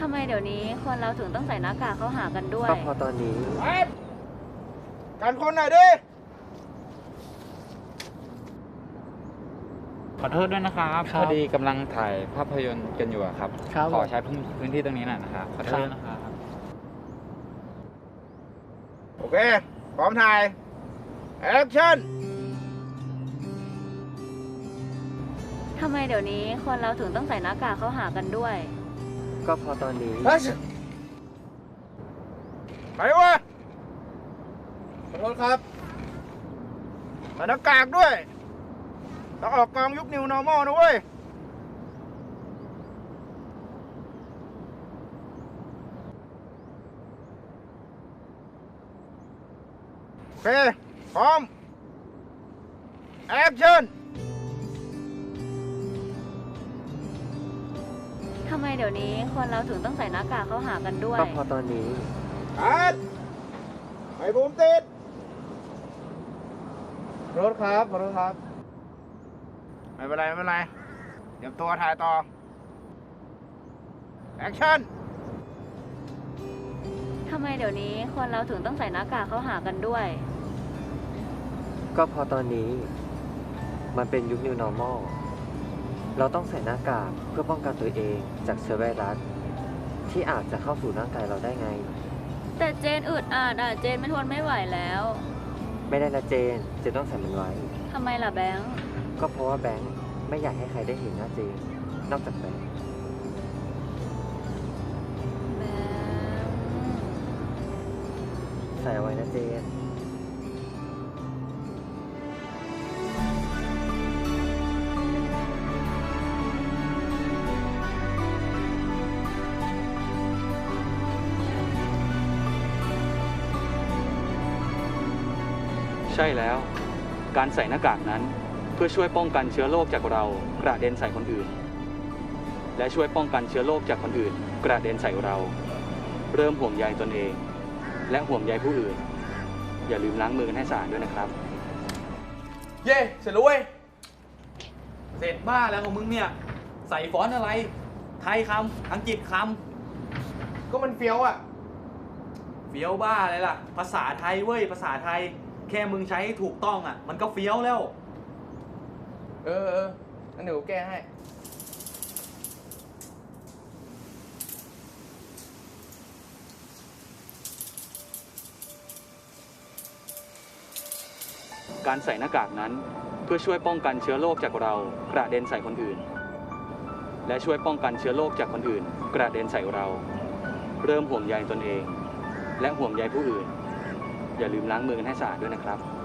ทำไมเดี๋ยวนี้คนเราถึงต้องใส่หน้ากากเข้าหากันด้วย ก็เพอตอนนี้เอ็ดกันคนหน่อยดิ ขอโทษด้วยนะครับครับพอดีกำลังถ่ายภาพยนตร์กันอยู่อะครับ ครับขอใช้พื้นพื้นที่ตรงนี้หน่อยนะครับขอโทษด้วยนะครับ โอเค พร้อมถ่าย แอคชั่น ทำไมเดี๋ยวนี้คนเราถึงต้องใส่หน้ากากเข้าหากันด้วย ก็เพอตอนนี้ ไปวะขอโทษครับใส่หน้ากากด้วย ต้องออกกองยุคนิวนอร์มอลนะเว้ยโอเค พร้อม แอคชั่นทำไมเดี๋ยวนี้คนเราถึงต้องใส่หน้ากากเข้าหากันด้วย ก็เพอตอนนี้คัดไปบูมติดรถครับขอโทษครับ ไม่เป็นไรไม่เป็นไร เดี๋ยวตัวถ่ายต่อ แอคชั่นทำไมเดี๋ยวนี้คนเราถึงต้องใส่หน้ากากเข้าหากันด้วย ก็เพอตอนนี้ มันเป็นยุค New Normal เราต้องใส่หน้ากากเพื่อป้องกันตัวเองจากเชื้อไวรัสที่อาจจะเข้าสู่ร่างกายเราได้ไง แต่เจนอึดอัดอะเจนไม่ทนไม่ไหวแล้ว ไม่ได้นะเจนเจนต้องใส่มันไว้ทำไมล่ะแบงค์ ก็เพราะว่าแบงค์ไม่อยากให้ใครได้เห็นหน้าเจนนอกจากแบงค์แบงค์ใส่เอาไว้นะเจนใช่แล้ว การใส่หน้ากากนั้น เพื่อช่วยป้องกันเชื้อโรคจากเรากระเด็นใส่คนอื่น และช่วยป้องกันเชื้อโรคจากคนอื่น กระเด็นใส่เรา เริ่มห่วงใยตนเอง และห่วงใยผู้อื่น อย่าลืมล้างมือกันให้สะอาดด้วยนะครับ เย่เสร็จแล้วเว้ย เสร็จบ้าแล้วของมึงเนี่ย ใส่ฟอนต์อะไร ไทยคำอังกฤษคก็มันเฟี้ยวอะำเฟี้ยวบ้าอะไรล่ะ ภาษาไทยเว้ย ภาษาไทย แค่มึงใช้ให้ถูกต้องอะ มันก็เฟี้ยวแล้ว เออเอองั้นเดี๋ยวแก้ให้ การใส่หน้ากากนั้น เพื่อช่วยป้องกันเชื้อโรคจากเรากระเด็นใส่คนอื่น และช่วยป้องกันเชื้อโรคจากคนอื่น กระเด็นใส่เรา เริ่มห่วงใยตนเอง และห่วงใยผู้อื่น อย่าลืมล้างมือกันให้สะอาดด้วยนะครับ